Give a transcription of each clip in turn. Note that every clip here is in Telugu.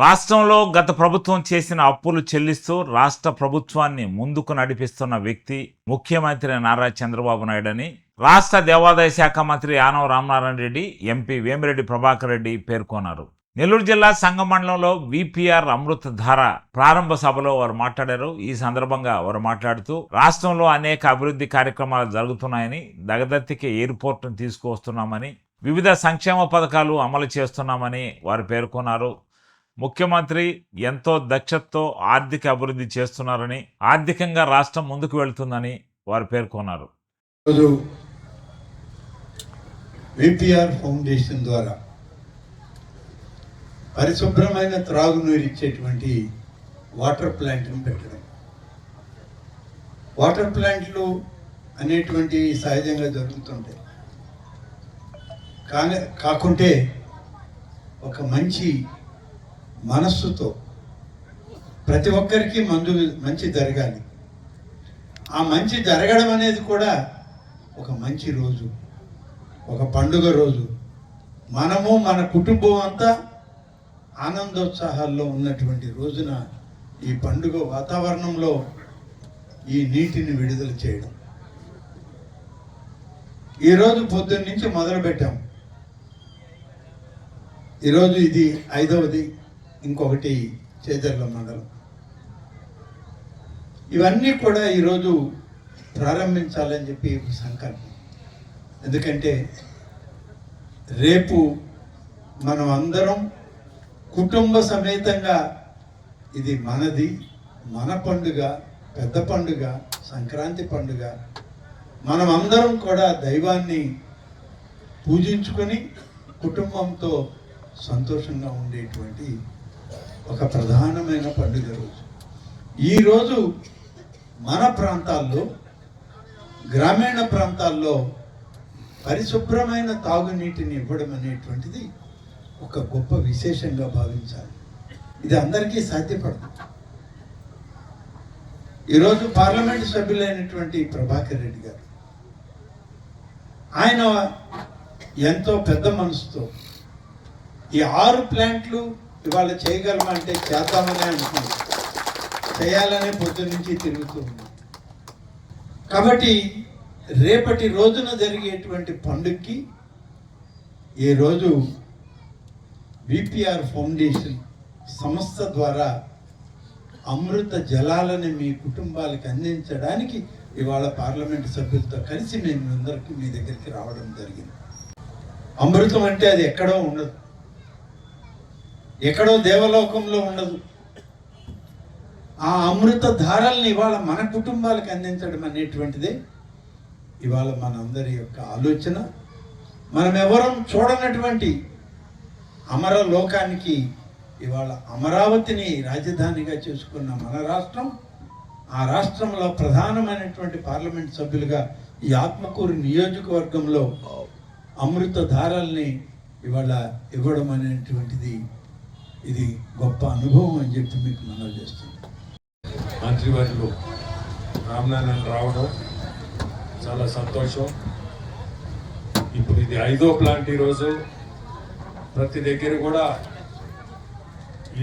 రాష్ట్రంలో గత ప్రభుత్వం చేసిన అప్పులు చెల్లిస్తూ రాష్ట్ర ప్రభుత్వాన్ని ముందుకు నడిపిస్తున్న వ్యక్తి ముఖ్యమంత్రి నారా చంద్రబాబు నాయుడు అని రాష్ట్ర దేవాదాయ శాఖ మంత్రి ఆనవ రామనారాయణ రెడ్డి ఎంపీ వేమిరెడ్డి ప్రభాకర్ రెడ్డి పేర్కొన్నారు. నెల్లూరు జిల్లా సంగమండలంలో విపిఆర్ అమృత ధార ప్రారంభ సభలో వారు మాట్లాడారు. ఈ సందర్భంగా వారు మాట్లాడుతూ రాష్ట్రంలో అనేక అభివృద్ధి కార్యక్రమాలు జరుగుతున్నాయని దగదత్తికి ఎయిర్పోర్ట్ను తీసుకువస్తున్నామని వివిధ సంక్షేమ పథకాలు అమలు చేస్తున్నామని వారు పేర్కొన్నారు. ముఖ్యమంత్రి ఎంతో దక్షతతో ఆర్థిక అభివృద్ధి చేస్తున్నారని ఆర్థికంగా రాష్ట్రం ముందుకు వెళుతుందని వారు పేర్కొన్నారు. విపిఆర్ ఫౌండేషన్ ద్వారా పరిశుభ్రమైన త్రాగునీరు ఇచ్చేటువంటి వాటర్ ప్లాంట్ను పెట్టడం. వాటర్ ప్లాంట్లు అనేటువంటి సహజంగా జరుగుతుంటాయి. కానీ కాకుంటే ఒక మంచి మనస్సుతో ప్రతి ఒక్కరికి మందు మంచి జరగాలి. ఆ మంచి జరగడం అనేది కూడా ఒక మంచి రోజు ఒక పండుగ రోజు. మనము మన కుటుంబం అంతా ఆనందోత్సాహాల్లో ఉన్నటువంటి రోజున ఈ పండుగ వాతావరణంలో ఈ నీటిని విడుదల చేయడం. ఈరోజు పొద్దున్న నుంచి మొదలుపెట్టాము ఈరోజు ఇది ఐదవది ఇంకొకటి చేజర్ల మండలం. ఇవన్నీ కూడా ఈరోజు ప్రారంభించాలని చెప్పి ఒక సంకల్పం. ఎందుకంటే రేపు మనం అందరం కుటుంబ సమేతంగా ఇది మనది మన పండుగ పెద్ద పండుగ సంక్రాంతి పండుగ. మనం అందరం కూడా దైవాన్ని పూజించుకొని కుటుంబంతో సంతోషంగా ఉండేటువంటి ఒక ప్రధానమైన పండుగ రోజు. ఈరోజు మన ప్రాంతాల్లో గ్రామీణ ప్రాంతాల్లో పరిశుభ్రమైన తాగునీటిని ఇవ్వడం అనేటువంటిది ఒక గొప్ప విశేషంగా భావించాలి. ఇది అందరికీ సాధ్యపడదు ఈరోజు పార్లమెంట్ సభ్యులైనటువంటి ప్రభాకర్ రెడ్డి గారు ఆయన ఎంతో పెద్ద మనసుతో ఈ ఆరు ప్లాంట్లు ఇవాళ చేయగలమంటే చేద్దామని అంటున్నాం చేయాలనే పొద్దు నుంచి తిరుగుతూ ఉన్నాం. కాబట్టి రేపటి రోజున జరిగేటువంటి పండుగకి ఈ రోజు విపిఆర్ ఫౌండేషన్ సంస్థ ద్వారా అమృత జలాలని మీ కుటుంబాలకు అందించడానికి ఇవాళ పార్లమెంట్ సభ్యులతో కలిసి మేము అందరికీ మీ దగ్గరికి రావడం జరిగింది. అమృతం అంటే అది ఎక్కడో ఉండదు. ఎక్కడో దేవలోకంలో ఉండదు. ఆ అమృత ధారల్ని ఇవాళ మన కుటుంబాలకు అందించడం అనేటువంటిది ఇవాళ మనందరి యొక్క ఆలోచన. మనం ఎవరం చూడనటువంటి అమర లోకానికి ఇవాళ అమరావతిని రాజధానిగా చేసుకున్న మన రాష్ట్రం ఆ రాష్ట్రంలో ప్రధానమైనటువంటి పార్లమెంట్ సభ్యులుగా ఈ ఆత్మకూరు నియోజకవర్గంలో అమృత ధారల్ని ఇవాళ ఇవ్వడం అనేటువంటిది ఇది గొప్ప అనుభవం అని చెప్పి మీకు మనవి చేస్తుంది మంత్రివర్యులు రామనారాయణ రావడం చాలా సంతోషం. ఇప్పుడు ఇది ఐదో ప్లాంట్ ఈరోజు. ప్రతి దగ్గర కూడా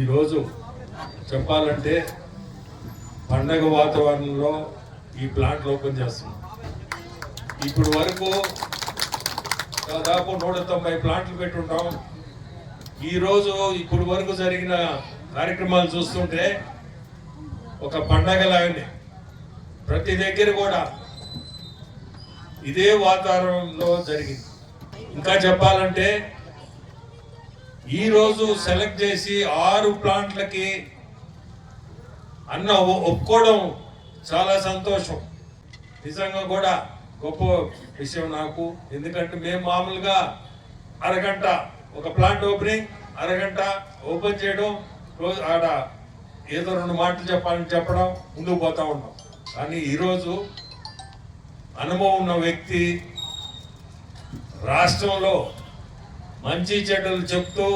ఈరోజు చెప్పాలంటే పండగ వాతావరణంలో ఈ ప్లాంట్ ఓపెన్ చేస్తున్నాం. ఇప్పుడు వరకు దాదాపు నూట తొంభై ప్లాంట్లు పెట్టుంటాం ఈరోజు ఇప్పుడు వరకు జరిగిన కార్యక్రమాలు చూస్తుంటే ఒక పండగలాగానే ప్రతి దగ్గర కూడా ఇదే వాతావరణంలో జరిగింది. ఇంకా చెప్పాలంటే ఈరోజు సెలెక్ట్ చేసి ఆరు ప్లాంట్లకి అన్న ఒ- ఒప్పుకోవడం చాలా సంతోషం. నిజంగా కూడా గొప్ప విషయం నాకు. ఎందుకంటే మేము మామూలుగా అరగంట ఒక ప్లాంట్ ఓపెనింగ్ అరగంట ఓపెన్ చేయడం రోజు ఆడ ఏదో రెండు మాటలు చెప్పాలని చెప్పడం ముందుకు పోతా ఉన్నాం. కానీ ఈరోజు అనుభవం ఉన్న వ్యక్తి రాష్ట్రంలో మంచి చెడ్డలు చెప్తూ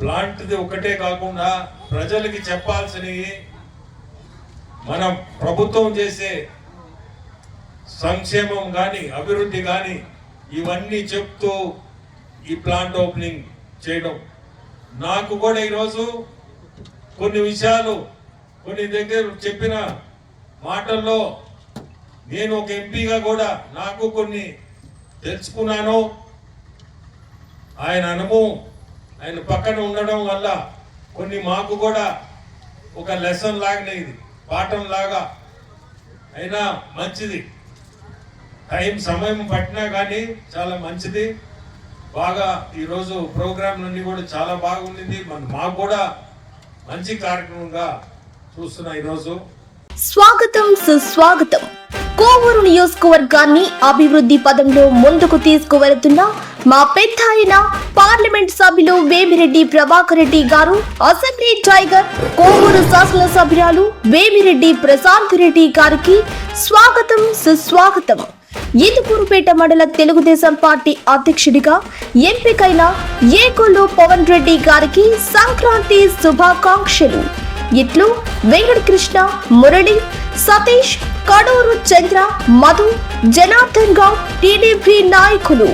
ప్లాంట్ది ఒకటే కాకుండా ప్రజలకి చెప్పాల్సినవి మన ప్రభుత్వం చేసే సంక్షేమం కానీ అభివృద్ధి కానీ ఇవన్నీ చెప్తూ ఈ ప్లాంట్ ఓపెనింగ్ చేయడం. నాకు కూడా ఈరోజు కొన్ని విషయాలు కొన్ని దగ్గర చెప్పిన మాటల్లో నేను ఒక ఎంపీగా కూడా నాకు కొన్ని తెలుసుకున్నాను. ఆయన అనుభవం ఆయన పక్కన ఉండడం వల్ల కొన్ని మాకు కూడా ఒక లెసన్ లాగానే ఇది పాఠం లాగా అయినా మంచిది. టైం సమయం పట్టినా కానీ చాలా మంచిది. బాగా ఈరోజు ప్రోగ్రామ్ నుండి కూడా చాలా బాగుండింది. మన మాకు కూడా మంచి కార్యక్రమంగా చూస్తున్నా ఈరోజు స్వాగతం సుస్వాగతం. కోవూరు నియోజకవర్గాన్ని అభివృద్ధి పదంలో ముందుకు తీసుకువెళుతున్న మా పెద్ద ఆయన పార్లమెంట్ సభ్యులు వేమిరెడ్డి ప్రభాకర్ రెడ్డి గారు అసెంబ్లీ టైగర్ కోవూరు శాసనసభ్యురాలు వేమిరెడ్డి ప్రశాంత్ రెడ్డి గారికి స్వాగతం సుస్వాగతం. ఈదుకూరుపేట మండల తెలుగుదేశం పార్టీ అధ్యక్షుడిగా ఎంపికైన ఏకొల్లు పవన్ రెడ్డి గారికి సంక్రాంతి శుభాకాంక్షలు. ఇట్లు వెంకటకృష్ణ మురళి సతీష్ కడూరు చంద్ర మధు జనార్దన్ గౌడ్ టీడీపీ నాయకులు.